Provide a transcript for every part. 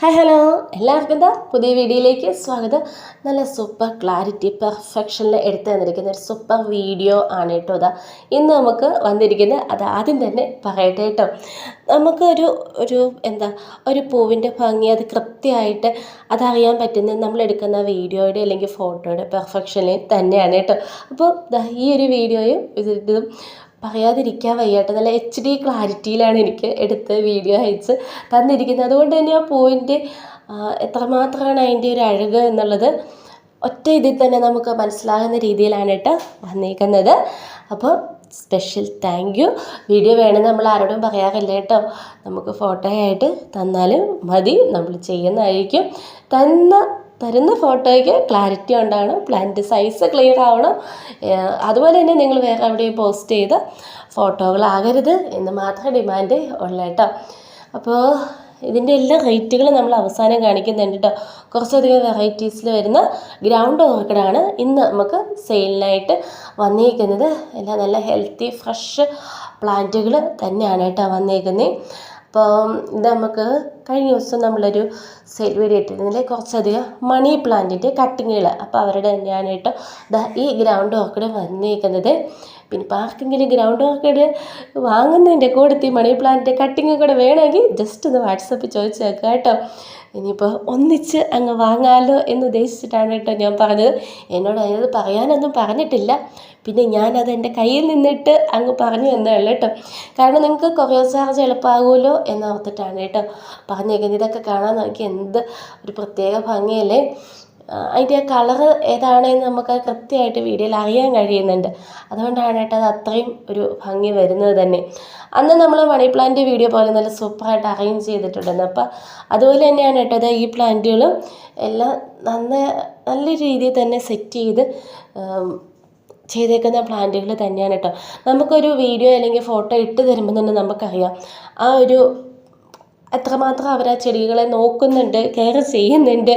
Hi hello എല്ലാവർക്കും എന്താ? പുതിയ വീഡിയോയിലേക്ക് സ്വാഗതം. നല്ല സൂപ്പർ ക്ലാരിറ്റി പെർഫെക്ഷനിൽ എടുത്തു തന്നിരിക്കുന്ന ഒരു സൂപ്പർ വീഡിയോ ആണ് കേട്ടോ അതാ ഇന്ന് നമുക്ക് വന്നിരിക്കുന്നത് അത് ആദ്യം തന്നെ പറയട്ടെ കേട്ടോ. നമുക്ക് ഒരു ഒരു എന്താ ഒരു പൂവിന്റെ ഭംഗി അത് കൃത്യമായിട്ട് അതറിയാൻ പറ്റുന്നത് നമ്മൾ എടുക്കുന്ന വീഡിയോയുടെ അല്ലെങ്കിൽ ഫോട്ടോയുടെ പെർഫെക്ഷനിൽ തന്നെയാണ് കേട്ടോ. അപ്പോൾ ഈ ഒരു വീഡിയോയും ഇതും പറയാതിരിക്കാൻ വയ്യാട്ടോ. നല്ല എച്ച് ഡി ക്ലാരിറ്റിയിലാണ് എനിക്ക് എടുത്ത് വീഡിയോ അയച്ച് തന്നിരിക്കുന്നത്. അതുകൊണ്ട് തന്നെ ആ പോയിന്റ് എത്രമാത്രമാണ് അതിന്റെ ഒരു അഴക് എന്നുള്ളത് ഒറ്റ ഇതിൽ തന്നെ നമുക്ക് മനസ്സിലാകുന്ന രീതിയിലാണ് കേട്ടോ വന്നേക്കുന്നത്. അപ്പോൾ സ്പെഷ്യൽ താങ്ക് യു വീഡിയോ വേണമെന്ന് നമ്മൾ ആരോടും പറയാറില്ല കേട്ടോ. നമുക്ക് ഫോട്ടോ ആയിട്ട് തന്നാലും മതി. നമ്മൾ ചെയ്യുന്നതായിരിക്കും. തന്ന തരുന്ന ഫോട്ടോയ്ക്ക് ക്ലാരിറ്റി ഉണ്ടാവണം പ്ലാന്റ് സൈസ് ക്ലിയർ ആവണം. അതുപോലെ തന്നെ നിങ്ങൾ വേറെ എവിടെയും പോസ്റ്റ് ചെയ്ത ഫോട്ടോകളാകരുത് എന്ന് മാത്രമേ ഡിമാൻഡ് ഉള്ളൂ കേട്ടോ. അപ്പോൾ ഇതിന്റെ എല്ലാ റേറ്റുകളും നമ്മൾ അവസാനം കാണിക്കുന്നുണ്ട് കേട്ടോ. കുറച്ചധികം വെറൈറ്റീസിൽ വരുന്ന ഗ്രൗണ്ട് ഓർക്കിഡാണ് ഇന്ന് നമുക്ക് സെയിലിനായിട്ട് വന്നിരിക്കുന്നത് എല്ലാം നല്ല ഹെൽത്തി ഫ്രഷ് പ്ലാന്റുകൾ തന്നെയാണ് കേട്ടോ വന്നിരിക്കുന്നത് അപ്പോൾ ഇത് നമുക്ക് കഴിഞ്ഞ ദിവസം നമ്മളൊരു സെയിൽ വീഡിയോ ഇട്ടിരുന്നില്ലേ? കുറച്ചധികം മണി പ്ലാന്റിന്റെ കട്ടിങ്ങുകൾ അപ്പോൾ അവരുടെ തന്നെയാണ് ഈ ഗ്രൗണ്ട് ഓർക്കിഡ് വന്നിരിക്കുന്നത് പിന്നെ ഇപ്പോൾ ആർക്കെങ്കിലും ഗ്രൗണ്ട് ഓർക്കിഡ് വാങ്ങുന്നതിന്റെ കൂടത്തിൽ മണി പ്ലാന്റിന്റെ കട്ടിങ് കൂടെ വേണമെങ്കിൽ ജസ്റ്റ് ഒന്ന് വാട്സപ്പിൽ ചോദിച്ചു നോക്കുക കേട്ടോ. ഇനിയിപ്പോൾ ഒന്നിച്ച് അങ്ങ് വാങ്ങാമല്ലോ എന്ന് ഉദ്ദേശിച്ചിട്ടാണ് കേട്ടോ ഞാൻ പറഞ്ഞത്. എന്നോട് അതിനത് പറയാനൊന്നും പറഞ്ഞിട്ടില്ല. പിന്നെ ഞാനത് എന്റെ കയ്യിൽ നിന്നിട്ട് അങ്ങ് പറഞ്ഞു എന്നേ ഉള്ളൂ കേട്ടോ. കാരണം നിങ്ങൾക്ക് കൊറിയർ ചാർജ് എളുപ്പമാകുമല്ലോ എന്നോർത്തിട്ടാണ് കേട്ടോ പറഞ്ഞേക്കുന്നത്. ഇതൊക്കെ കാണാൻ നോക്കി എന്ത് ഒരു പ്രത്യേക ഭംഗിയല്ലേ? അതിന്റെ ആ കളറ് ഏതാണെന്ന് നമുക്ക് കൃത്യമായിട്ട് വീഡിയോയിൽ അറിയാൻ കഴിയുന്നുണ്ട്. അതുകൊണ്ടാണ് കേട്ടോ അത് അത്രയും ഒരു ഭംഗി വരുന്നത് തന്നെ. അന്ന് നമ്മൾ മണി പ്ലാന്റ് വീഡിയോ പോലെ നല്ല സൂപ്പറായിട്ട് അറേഞ്ച് ചെയ്തിട്ടുണ്ടായിരുന്നു. അപ്പോൾ അതുപോലെ തന്നെയാണ് കേട്ടോ അത് ഈ പ്ലാന്റുകളും എല്ലാം നന്ന നല്ല രീതിയിൽ തന്നെ സെറ്റ് ചെയ്ത് ചെയ്തേക്കുന്ന പ്ലാന്റുകൾ തന്നെയാണ് കേട്ടോ. നമുക്കൊരു വീഡിയോ അല്ലെങ്കിൽ ഫോട്ടോ ഇട്ട് തരുമ്പോൾ തന്നെ നമുക്കറിയാം. ആ ഒരു എത്രമാത്രം അവർ ആ ചെടികളെ നോക്കുന്നുണ്ട് കെയർ ചെയ്യുന്നുണ്ട്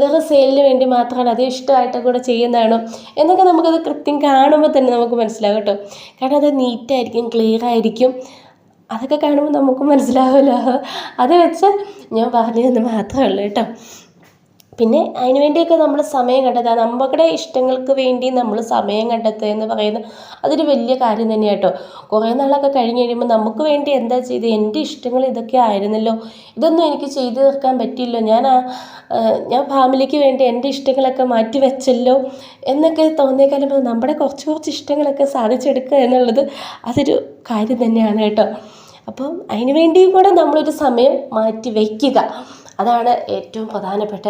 വെറും സെയിലിന് വേണ്ടി മാത്രമാണ് അത് ഇഷ്ടമായിട്ട് കൂടെ ചെയ്യുന്നതാണോ എന്നൊക്കെ നമുക്കത് കൃത്യം കാണുമ്പോൾ തന്നെ നമുക്ക് മനസ്സിലാകും കേട്ടോ. കാരണം അത് നീറ്റായിരിക്കും ക്ലിയർ ആയിരിക്കും. അതൊക്കെ കാണുമ്പോൾ നമുക്ക് മനസ്സിലാവുമല്ലോ അത് വെച്ച് ഞാൻ പറഞ്ഞതെന്ന് മാത്രമേ ഉള്ളൂ കേട്ടോ. പിന്നെ അതിന് വേണ്ടിയൊക്കെ നമ്മൾ സമയം കണ്ടെത്തുക. നമ്മുടെ ഇഷ്ടങ്ങൾക്ക് വേണ്ടി നമ്മൾ സമയം കണ്ടെത്തുക എന്ന് പറയുന്നത് അതൊരു വലിയ കാര്യം തന്നെയാണ് കേട്ടോ കുറേ നാളൊക്കെ കഴിഞ്ഞ് കഴിയുമ്പോൾ നമുക്ക് വേണ്ടി എന്താ ചെയ്ത്? എന്റെ ഇഷ്ടങ്ങൾ ഇതൊക്കെ ആയിരുന്നല്ലോ. ഇതൊന്നും എനിക്ക് ചെയ്തു തീർക്കാൻ പറ്റിയില്ലോ. ഞാൻ ഞാൻ ഫാമിലിക്ക് വേണ്ടി എന്റെ ഇഷ്ടങ്ങളൊക്കെ മാറ്റി വെച്ചല്ലോ എന്നൊക്കെ തോന്നിയേക്കാലും നമ്മുടെ കുറച്ച് കുറച്ച് ഇഷ്ടങ്ങളൊക്കെ സാധിച്ചെടുക്കുക എന്നുള്ളത് അതൊരു കാര്യം തന്നെയാണ് കേട്ടോ. അപ്പം അതിന് വേണ്ടിയും കൂടെ നമ്മളൊരു സമയം മാറ്റി വയ്ക്കുക അതാണ് ഏറ്റവും പ്രധാനപ്പെട്ട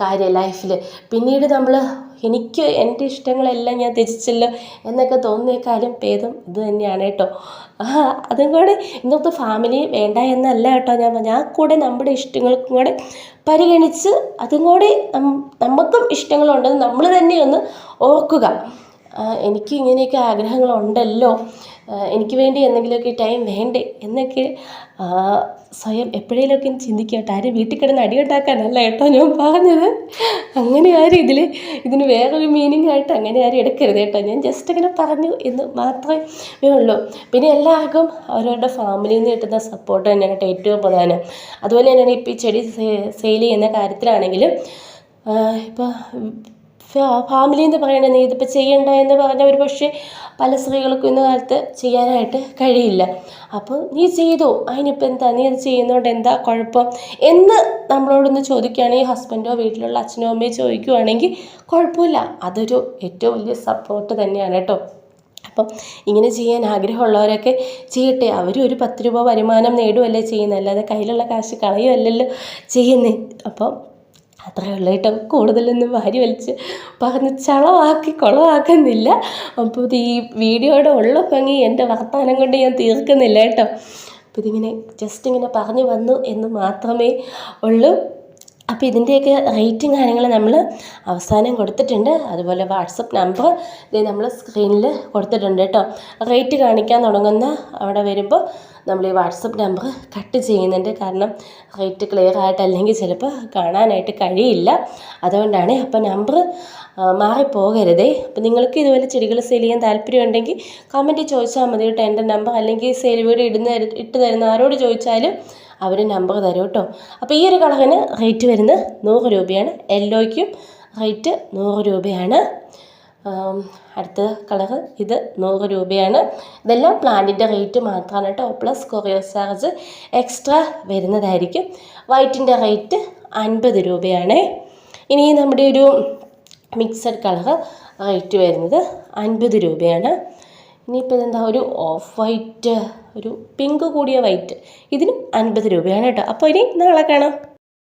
കാര്യം ലൈഫിൽ പിന്നീട് നമ്മൾ എനിക്ക് എന്റെ ഇഷ്ടങ്ങളെല്ലാം ഞാൻ ത്യജിച്ചല്ലോ എന്നൊക്കെ തോന്നിയേക്കാളും ഭേദം ഇത് തന്നെയാണ് കേട്ടോ. അതും കൂടെ ഇന്നത്തെ ഫാമിലി വേണ്ട എന്നല്ല കേട്ടോ ഞാൻ ഞാൻ കൂടെ നമ്മുടെ ഇഷ്ടങ്ങൾക്കും കൂടെ പരിഗണിച്ച് അതും കൂടെ നമുക്കും ഇഷ്ടങ്ങളുണ്ടെന്ന് നമ്മൾ തന്നെ ഒന്ന് ഓർക്കുക. എനിക്ക് ഇങ്ങനെയൊക്കെ ആഗ്രഹങ്ങളുണ്ടല്ലോ. എനിക്ക് വേണ്ടി എന്തെങ്കിലുമൊക്കെ ടൈം വേണ്ടേ എന്നൊക്കെ സ്വയം എപ്പോഴേലൊക്കെ ചിന്തിക്കുക. കേട്ടോ ആരും വീട്ടിൽ കിടന്ന് അടിയുണ്ടാക്കാനല്ല കേട്ടോ ഞാൻ പറഞ്ഞത്. അങ്ങനെ ആരും ഇതിൽ ഇതിന് വേറൊരു മീനിങ് ആയിട്ട് അങ്ങനെ ആരും എടുക്കരുത് കേട്ടോ. ഞാൻ ജസ്റ്റ് അങ്ങനെ പറഞ്ഞു എന്ന് മാത്രമേ ഉള്ളൂ. പിന്നെ എല്ലാവർക്കും അവരവരുടെ ഫാമിലിയിൽ നിന്ന് കിട്ടുന്ന സപ്പോർട്ട് തന്നെയാണ് കേട്ടോ ഏറ്റവും പ്രധാനം. അതുപോലെ തന്നെയാണ് ഇപ്പോൾ ഈ ചെടി സെയിൽ ചെയ്യുന്ന കാര്യത്തിലാണെങ്കിലും ഇപ്പോൾ ഫാമിലി എന്ന് പറയണത് നീ ഇതിപ്പോൾ ചെയ്യണ്ട എന്ന് പറഞ്ഞ ഒരു പക്ഷേ പല സ്ത്രീകൾക്കും ഇന്ന കാലത്ത് ചെയ്യാനായിട്ട് കഴിയില്ല. അപ്പോൾ നീ ചെയ്തോ? അതിനിപ്പോൾ എന്താ? നീ അത് ചെയ്യുന്നതുകൊണ്ട് എന്താ കുഴപ്പം? എന്ന് നമ്മളോടൊന്ന് ചോദിക്കുകയാണെങ്കിൽ ഹസ്ബൻഡോ വീട്ടിലുള്ള അച്ഛനോ അമ്മയോ ചോദിക്കുകയാണെങ്കിൽ കുഴപ്പമില്ല. അതൊരു ഏറ്റവും വലിയ സപ്പോർട്ട് തന്നെയാണ് കേട്ടോ. അപ്പം ഇങ്ങനെ ചെയ്യാൻ ആഗ്രഹമുള്ളവരൊക്കെ ചെയ്യട്ടെ. അവരും ഒരു പത്ത് രൂപ വരുമാനം നേടുമല്ലേ ചെയ്യുന്നത്. അല്ലാതെ കയ്യിലുള്ള കാശ് കളയുമല്ലല്ലോ ചെയ്യുന്നത് അപ്പം അത്രയേ ഉള്ളൂ കേട്ടോ കൂടുതലൊന്നും വാരി വലിച്ച് പറഞ്ഞ് ചളമാക്കി കുളമാക്കുന്നില്ല. അപ്പോൾ ഇത് ഈ വീഡിയോയുടെ ഉള്ള ഭംഗി എന്റെ വർത്തമാനം കൊണ്ട് ഞാൻ തീർക്കുന്നില്ല കേട്ടോ. അപ്പോൾ ഇതിങ്ങനെ ജസ്റ്റ് ഇങ്ങനെ പറഞ്ഞു വന്നു എന്ന് മാത്രമേ ഉള്ളൂ. അപ്പോൾ ഇതിന്റെയൊക്കെ റേറ്റിംഗ് കാര്യങ്ങൾ നമ്മൾ അവസാനം കൊടുത്തിട്ടുണ്ട്. അതുപോലെ വാട്സപ്പ് നമ്പർ ഇത് നമ്മൾ സ്ക്രീനിൽ കൊടുത്തിട്ടുണ്ട് കേട്ടോ. റേറ്റ് കാണിക്കാൻ തുടങ്ങുന്ന അവിടെ വരുമ്പോൾ നമ്മൾ ഈ വാട്സപ്പ് നമ്പർ കട്ട് ചെയ്യുന്നുണ്ട്. കാരണം റേറ്റ് ക്ലിയർ ആയിട്ടല്ലെങ്കിൽ ചിലപ്പോൾ കാണാനായിട്ട് കഴിയില്ല. അതുകൊണ്ടാണ് അപ്പോൾ നമ്പർ മാറിപ്പോകരുതേ. അപ്പോൾ നിങ്ങൾക്ക് ഇതുപോലെ ചെടികൾ സെയിൽ ചെയ്യാൻ താല്പര്യമുണ്ടെങ്കിൽ കമന്റ് ചോദിച്ചാൽ മതി കേട്ടോ. എന്റെ നമ്പർ അല്ലെങ്കിൽ സെയിൽ വീട് ഇടുന്ന ഇട്ട് തരുന്ന ആരോട് ചോദിച്ചാലും അവർ നമ്പർ തരും കേട്ടോ. അപ്പോൾ ഈ ഒരു കളറിന് റേറ്റ് വരുന്നത് നൂറ് രൂപയാണ്. യെല്ലോയ്ക്കും റേറ്റ് നൂറ് രൂപയാണ്. അടുത്ത കളർ ഇത് നൂറ് രൂപയാണ്. ഇതെല്ലാം പ്ലാന്റിന്റെ റേറ്റ് മാത്രമാണ് കേട്ടോ. പ്ലസ് കൊറിയർ ചാർജ് എക്സ്ട്രാ വരുന്നതായിരിക്കും. വൈറ്റിന്റെ റേറ്റ് അൻപത് രൂപയാണ്. ഇനി നമ്മുടെ ഒരു മിക്സഡ് കളർ റേറ്റ് വരുന്നത് അൻപത് രൂപയാണ്. ഇനിയിപ്പോൾ ഇതെന്താ ഒരു ഓഫ് വൈറ്റ് ഒരു പിങ്ക് കൂടിയ വൈറ്റ് ഇതിനും അൻപത് രൂപയാണ് കേട്ടോ. അപ്പോൾ ഇനി നാളെ കാണാം.